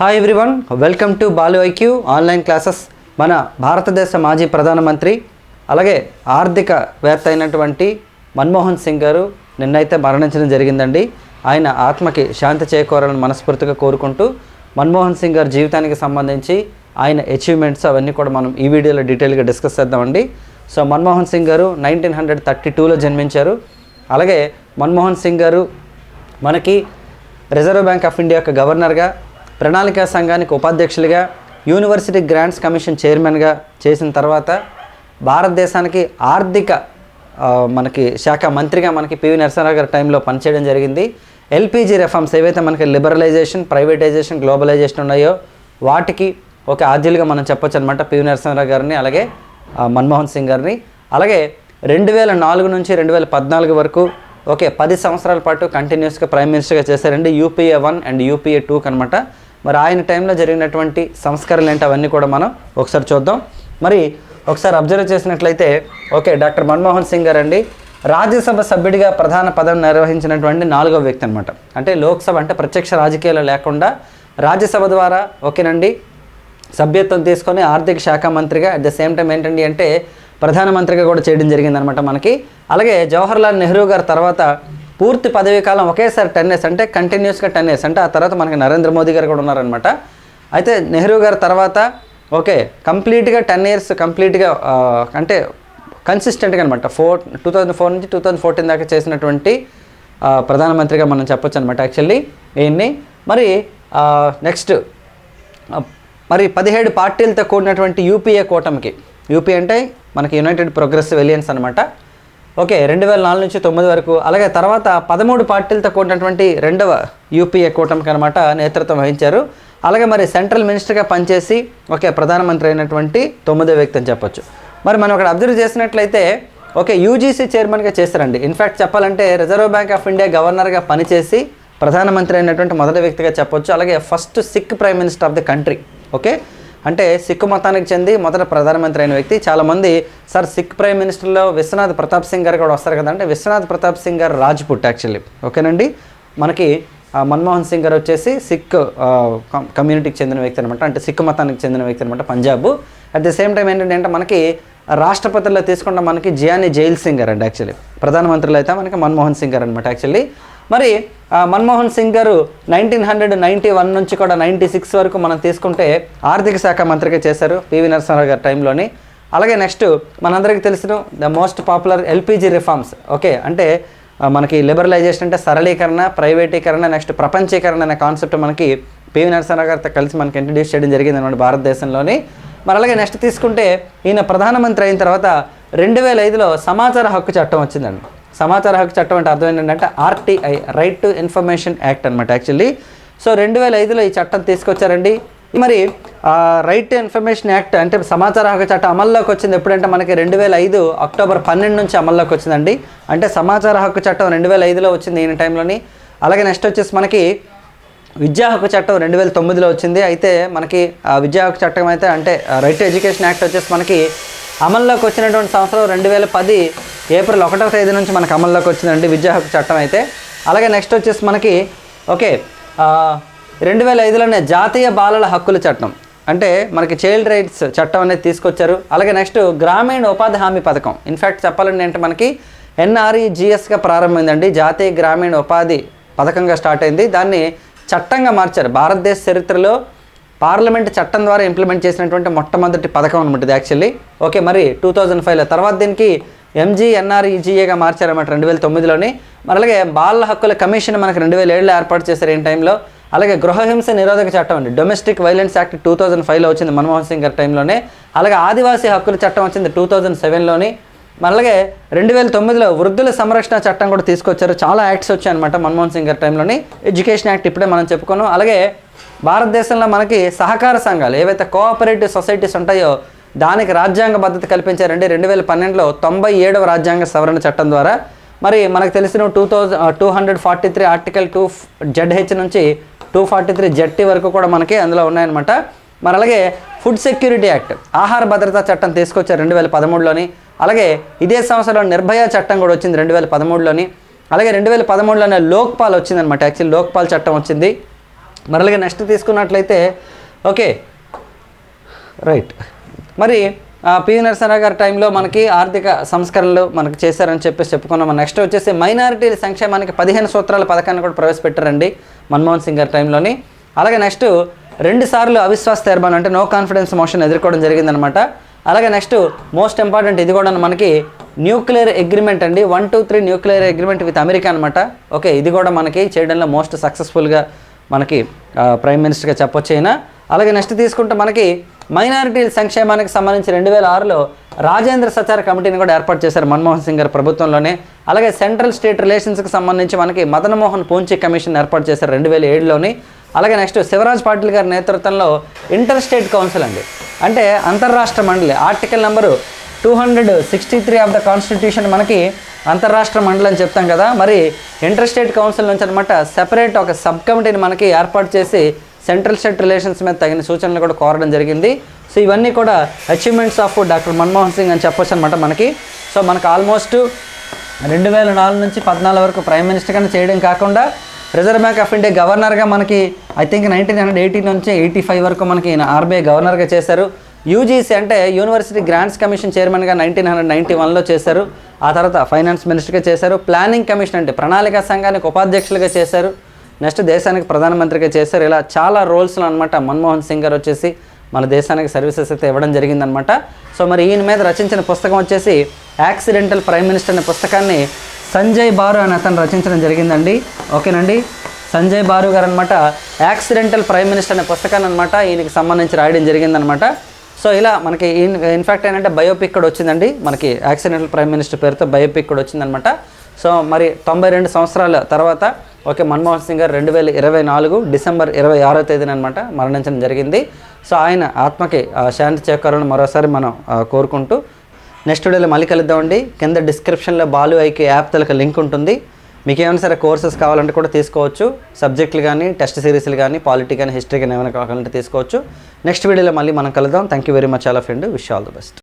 Hi everyone welcome to Balu IQ online classes మన భారతదేశ మాజీ ప్రధానమంత్రి అలాగే ఆర్థికవేత్త అయినటువంటి మన్మోహన్ సింగ్ గారు నిన్నైతే మరణించడం జరిగిందండి. ఆయన ఆత్మకి శాంతి చేకూరాలని మనస్ఫూర్తిగా కోరుకుంటూ మన్మోహన్ సింగ్ గారి జీవితానికి సంబంధించి ఆయన అచీవ్మెంట్స్ అవన్నీ కూడా మనం ఈ వీడియోలో డీటెయిల్గా డిస్కస్ చేద్దామండి. సో మన్మోహన్ సింగ్ గారు నైన్టీన్ హండ్రెడ్ థర్టీ టూలో జన్మించారు. అలాగే మన్మోహన్ సింగ్ గారు మనకి రిజర్వ్ బ్యాంక్ ఆఫ్ ఇండియా యొక్క గవర్నర్గా ప్రణాళిక సంఘానికి ఉపాధ్యక్షులుగా యూనివర్సిటీ గ్రాంట్స్ కమిషన్ చైర్మన్గా చేసిన తర్వాత భారతదేశానికి ఆర్థిక మనకి శాఖ మంత్రిగా మనకి పివి నరసింహరావు గారి టైంలో పనిచేయడం జరిగింది. ఎల్పిజి రిఫార్మ్స్ ఏవైతే మనకి లిబరలైజేషన్ ప్రైవేటైజేషన్ గ్లోబలైజేషన్ ఉన్నాయో వాటికి ఒక ఆద్యులుగా మనం చెప్పొచ్చు అనమాట పివి నరసింహరావు గారిని అలాగే మన్మోహన్ సింగ్ గారిని. అలాగే రెండు వేల నాలుగు నుంచి రెండు వేల పద్నాలుగు వరకు ఓకే పది సంవత్సరాల పాటు కంటిన్యూస్గా ప్రైమ్ మినిస్టర్గా చేశారండి. యూపీఏ వన్ అండ్ యూపీఏ టూకి అనమాట మరి ఆయన టైంలో జరిగినటువంటి సంస్కరణలు ఏంటి అవన్నీ కూడా మనం ఒకసారి చూద్దాం. మరి ఒకసారి అబ్జర్వ్ చేసినట్లయితే ఓకే డాక్టర్ మన్మోహన్ సింగ్ గారు అండి రాజ్యసభ సభ్యుడిగా ప్రధాన పదం నిర్వహించినటువంటి నాలుగో వ్యక్తి అనమాట అంటే లోక్సభ అంటే ప్రత్యక్ష రాజకీయాలు లేకుండా రాజ్యసభ ద్వారా ఓకేనండి సభ్యత్వం తీసుకొని ఆర్థిక శాఖ మంత్రిగా అట్ ద సేమ్ టైం ఏంటండి అంటే ప్రధానమంత్రిగా కూడా చేయడం జరిగిందనమాట మనకి. అలాగే జవహర్లాల్ నెహ్రూ గారి తర్వాత పూర్తి పదవీ కాలం ఒకేసారి టెన్ ఇయర్స్ అంటే కంటిన్యూస్గా టెన్ ఇయర్స్ అంటే ఆ తర్వాత మనకి నరేంద్ర మోదీ గారు కూడా ఉన్నారనమాట అయితే నెహ్రూ గారి తర్వాత ఓకే కంప్లీట్గా టెన్ ఇయర్స్ కంప్లీట్గా అంటే కన్సిస్టెంట్గా అనమాట ఫోర్ టూ థౌజండ్ ఫోర్ నుంచి టూ థౌజండ్ ఫోర్టీన్ దాకా చేసినటువంటి ప్రధానమంత్రిగా మనం చెప్పొచ్చు అనమాట యాక్చువల్లీ ఈయన్ని. మరి నెక్స్ట్ మరి పదిహేడు పార్టీలతో కూడినటువంటి యూపీఏ కూటమికి. యూపీ అంటే మనకి యునైటెడ్ ప్రోగ్రెసివ్ ఎలియన్స్ అనమాట ఓకే రెండు వేల నాలుగు నుంచి తొమ్మిది వరకు. అలాగే తర్వాత పదమూడు పార్టీలతో కూడినటువంటి రెండవ యూపీఏ కూటమికి అనమాట నేతృత్వం వహించారు. అలాగే మరి సెంట్రల్ మినిస్టర్గా పనిచేసి ఓకే ప్రధానమంత్రి అయినటువంటి తొమ్మిదో వ్యక్తి అని చెప్పొచ్చు. మరి మనం అక్కడ అబ్జర్వ్ చేసినట్లయితే ఓకే యూజీసీ చైర్మన్గా చేశారండి ఇన్ఫ్యాక్ట్ చెప్పాలంటే రిజర్వ్ బ్యాంక్ ఆఫ్ ఇండియా గవర్నర్గా పనిచేసి ప్రధానమంత్రి అయినటువంటి మొదటి వ్యక్తిగా చెప్పొచ్చు. అలాగే first Sikh prime minister of the country okay అంటే సిక్కు మతానికి చెంది మొదట ప్రధానమంత్రి అయిన వ్యక్తి. చాలామంది సార్ సిక్ ప్రైమ్ మినిస్టర్లో విశ్వనాథ్ ప్రతాప్ సింగ్ గారు కూడా వస్తారు కదా అంటే విశ్వనాథ్ ప్రతాప్ సింగ్ గారు రాజ్పుట్ యాక్చువల్లీ. ఓకేనండి? మనకి మన్మోహన్ సింగ్ గారు వచ్చేసి సిక్ కమ్యూనిటీకి చెందిన వ్యక్తి అనమాట అంటే సిక్ మతానికి చెందిన వ్యక్తి అనమాట Punjab. At the same time ఏంటంటే అంటే మనకి రాష్ట్రపతిలో తీసుకుంటే మనకి జియాని జైల్ సింగ్ గారు అండి యాక్చువల్లీ. ప్రధానమంత్రులు అయితే మనకి మన్మోహన్ సింగ్ గారు అనమాట యాక్చువల్లీ. మరి మన్మోహన్ సింగ్ గారు నైన్టీన్ హండ్రెడ్ నైంటీ వన్ నుంచి కూడా నైంటీ సిక్స్ వరకు మనం తీసుకుంటే ఆర్థిక శాఖ మంత్రిగా చేశారు పివి నరసింహారావు గారి టైంలోని. అలాగే నెక్స్ట్ మనందరికీ తెలిసిన the most popular LPG reforms. Okay అంటే మనకి లిబరలైజేషన్ అంటే సరళీకరణ ప్రైవేటీకరణ నెక్స్ట్ ప్రపంచీకరణ అనే కాన్సెప్ట్ మనకి పివి నరసింహారావు గారితో కలిసి మనకి ఇంట్రడ్యూస్ చేయడం జరిగింది అనమాట భారతదేశంలోని. మరి అలాగే నెక్స్ట్ తీసుకుంటే ఈయన ప్రధానమంత్రి అయిన తర్వాత రెండు వేల ఐదులో సమాచార హక్కు చట్టం వచ్చిందండి. సమాచార హక్కు చట్టం అంటే అర్థం ఏంటంటే RTI right to information act అనమాట యాక్చువల్లీ. సో రెండు వేల ఐదులో ఈ చట్టం తీసుకొచ్చారండి. మరి రైట్ టు ఇన్ఫర్మేషన్ యాక్ట్ అంటే సమాచార హక్కు చట్టం అమల్లోకి వచ్చింది ఎప్పుడంటే మనకి రెండు వేల ఐదు అక్టోబర్ పన్నెండు నుంచి అమల్లోకి వచ్చిందండి. అంటే సమాచార హక్కు చట్టం రెండు వేల ఐదులో వచ్చింది ఈయన టైంలోని. అలాగే నెక్స్ట్ వచ్చేసి మనకి విద్యా హక్కు చట్టం రెండు వేల తొమ్మిదిలో వచ్చింది. అయితే మనకి ఆ విద్యా హక్కు చట్టం అయితే అంటే రైట్ టు ఎడ్యుకేషన్ యాక్ట్ వచ్చేసి మనకి అమల్లోకి వచ్చినటువంటి సంవత్సరం రెండు వేల పది ఏప్రిల్ ఒకటో తేదీ నుంచి మనకి అమల్లోకి వచ్చిందండి విద్యా హక్కు చట్టం అయితే. అలాగే నెక్స్ట్ వచ్చేసి మనకి ఓకే రెండు వేల ఐదులోనే జాతీయ బాలల హక్కుల చట్టం. అంటే మనకి చైల్డ్ రైట్స్ చట్టం అనేది తీసుకొచ్చారు. అలాగే నెక్స్ట్ గ్రామీణ ఉపాధి హామీ పథకం. ఇన్ఫ్యాక్ట్ చెప్పాలంటే అంటే మనకి ఎన్ఆర్ఈజిఎస్గా ప్రారంభమైందండి. జాతీయ గ్రామీణ ఉపాధి పథకంగా స్టార్ట్ అయింది. దాన్ని చట్టంగా మార్చారు. భారతదేశ చరిత్రలో పార్లమెంట్ చట్టం ద్వారా ఇంప్లిమెంట్ చేసినటువంటి మొట్టమొదటి పథకం అనమాట ఇది యాక్చువల్లీ ఓకే మరి టూ థౌజండ్ ఫైవ్లో తర్వాత దీనికి ఎంజీఎన్ఆర్ఈజీఏగా మార్చారన్నమాట రెండు వేల తొమ్మిదిలోని. మరి అలాగే బాల హక్కుల కమిషన్ మనకి రెండు వేల ఏడులో ఏర్పాటు చేశారు ఈ టైంలో. అలాగే గృహహింస నిరోధక చట్టం అండి. Domestic violence act two thousand ఫైవ్లో వచ్చింది మన్మోహన్ సింగ్ గారి టైంలోనే. అలాగే ఆదివాసీ హక్కుల చట్టం వచ్చింది టూ థౌజండ్ సెవెన్లోని మరి అలాగే రెండు వేల తొమ్మిదిలో వృద్ధుల సంరక్షణ చట్టం కూడా తీసుకొచ్చారు. చాలా యాక్ట్స్ వచ్చాయన్నమాట మన్మోహన్ సింగ్ గారి టైంలోని. ఎడ్యుకేషన్ యాక్ట్ ఇప్పుడే మనం చెప్పుకున్నాం. అలాగే భారతదేశంలో మనకి సహకార సంఘాలు ఏవైతే కోఆపరేటివ్ సొసైటీస్ ఉంటాయో దానికి రాజ్యాంగ భద్రత కల్పించారండి రెండు వేల పన్నెండులో తొంభై ఏడవ రాజ్యాంగ సవరణ చట్టం ద్వారా మరి మనకు తెలిసిన two thousand two hundred forty three article two ZH నుంచి టూ ఫార్టీ త్రీ జెడ్టీ వరకు కూడా మనకి అందులో ఉన్నాయన్నమాట. మరి అలాగే ఫుడ్ సెక్యూరిటీ యాక్ట్ ఆహార భద్రతా చట్టం తీసుకొచ్చారు రెండు వేల పదమూడులోని. అలాగే ఇదే సంవత్సరంలో నిర్భయ చట్టం కూడా వచ్చింది రెండు వేల పదమూడులోని. అలాగే రెండు వేల పదమూడులోనే లోక్పాల్ వచ్చిందనమాట యాక్చువల్లీ లోక్పాల్ చట్టం వచ్చింది. మరలిగా నెక్స్ట్ తీసుకున్నట్లయితే ఓకే. రైట్. మరి ఆ, పివి నరసింహరావు గారి టైంలో మనకి ఆర్థిక సంస్కరణలు మనకి చేశారని చెప్పేసి చెప్పుకున్నాం. నెక్స్ట్ వచ్చేసి మైనారిటీల సంక్షేమానికి పదిహేను సూత్రాల పథకాన్ని కూడా ప్రవేశపెట్టారండి మన్మోహన్ సింగ్ గారి టైంలోని. అలాగే నెక్స్ట్ రెండు సార్లు అవిశ్వాస తీర్మానం అంటే నో కాన్ఫిడెన్స్ మోషన్ ఎదుర్కోవడం జరిగిందనమాట అలాగే నెక్స్ట్ మోస్ట్ ఇంపార్టెంట్ ఇది కూడా మనకి న్యూక్లియర్ అగ్రిమెంట్ అండి. One two three nuclear agreement with America అనమాట ఓకే ఇది కూడా మనకి చేయడంలో మోస్ట్ సక్సెస్ఫుల్గా మనకి ప్రైమ్ మినిస్టర్గా చెప్పొచ్చు అయినా. అలాగే నెక్స్ట్ తీసుకుంటే మనకి మైనారిటీల సంక్షేమానికి సంబంధించి రెండు వేల ఆరులో రాజేంద్ర సచార కమిటీని కూడా ఏర్పాటు చేశారు మన్మోహన్ సింగ్ గారి ప్రభుత్వంలోనే. అలాగే సెంట్రల్ స్టేట్ రిలేషన్స్కి సంబంధించి మనకి మదనమోహన్ పూంచి కమిషన్ ఏర్పాటు చేశారు రెండు వేల ఏడులోని. అలాగే నెక్స్ట్ శివరాజ్ పాటిల్ గారి నేతృత్వంలో ఇంటర్ స్టేట్ కౌన్సిల్ అండి. అంటే అంతర్రాష్ట్ర మండలి article number two hundred sixty three of the constitution మనకి అంతర్రాష్ట్ర మండలి అని చెప్తాం కదా. మరి ఇంటర్ స్టేట్ కౌన్సిల్ నుంచి అనమాట సెపరేట్ ఒక సబ్ కమిటీని మనకి ఏర్పాటు చేసి సెంట్రల్ స్టేట్ రిలేషన్స్ మీద తగిన సూచనలు కూడా కోరడం జరిగింది. సో ఇవన్నీ కూడా achievements of doctor Manmohan Singh అని చెప్పొచ్చు అనమాట మనకి. సో మనకు ఆల్మోస్ట్ రెండు వేల నాలుగు నుంచి పద్నాలుగు వరకు ప్రైమ్ మినిస్టర్గా చేయడం కాకుండా రిజర్వ్ బ్యాంక్ ఆఫ్ ఇండియా గవర్నర్గా మనకి I think nineteen hundred eighty నుంచి ఎయిటీ ఫైవ్ వరకు మనకి ఆర్బీఐ గవర్నర్గా చేశారు. యూజీసీ అంటే యూనివర్సిటీ గ్రాంట్స్ కమిషన్ చైర్మన్గా నైన్టీన్ హండ్రెడ్ నైంటీ వన్లో చేశారు. ఆ తర్వాత ఫైనాన్స్ మినిస్టర్గా చేశారు. ప్లానింగ్ కమిషన్ అంటే ప్రణాళిక సంఘానికి ఉపాధ్యక్షులుగా చేశారు. నెక్స్ట్ దేశానికి ప్రధానమంత్రిగా చేశారు. ఇలా చాలా రోల్స్లో అనమాట మన్మోహన్ సింగ్ గారు వచ్చేసి మన దేశానికి సర్వీసెస్ అయితే ఇవ్వడం జరిగిందనమాట సో మరి ఈయన మీద రచించిన పుస్తకం వచ్చేసి యాక్సిడెంటల్ ప్రైమ్ మినిస్టర్ అనే పుస్తకాన్ని సంజయ్ బారు అని అతను రచించడం జరిగిందండి. ఓకేనండి? సంజయ్ బారు గారు అనమాట యాక్సిడెంటల్ ప్రైమ్ మినిస్టర్ అనే పుస్తకాన్ని అనమాట ఈయనకి సంబంధించి రాయడం జరిగిందనమాట సో ఇలా మనకి ఇన్ ఇన్ఫ్యాక్ట్ ఏంటంటే బయోపిక్ కూడా వచ్చిందండి. మనకి యాక్సిడెంటల్ ప్రైమ్ మినిస్టర్ పేరుతో బయోపిక్ కూడా వచ్చిందనమాట సో మరి తొంభై రెండు సంవత్సరాల తర్వాత ఓకే మన్మోహన్ సింగ్ గారు రెండు వేల ఇరవై నాలుగు డిసెంబర్ ఇరవై ఆరో తేదీన అనమాట మరణించడం జరిగింది. సో ఆయన ఆత్మకి శాంతి చేకూరాలని మరోసారి మనం కోరుకుంటూ నెక్స్ట్ వీడియోలో మళ్ళీ కలుద్దామండి. కింద డిస్క్రిప్షన్లో బాలు ఐకి యాప్ తలక లింక్ ఉంటుంది. మీకు ఏమైనా సరే కోర్సెస్ కావాలంటే కూడా తీసుకోవచ్చు. సబ్జెక్టులు కానీ టెస్ట్ సిరీస్లు కానీ పాలిటీ కానీ హిస్టరీ కానీ ఏమైనా కావాలంటే తీసుకోవచ్చు. నెక్స్ట్ వీడియోలో మళ్ళీ మనం కలుద్దాం. Thank you very much all friend wish all the best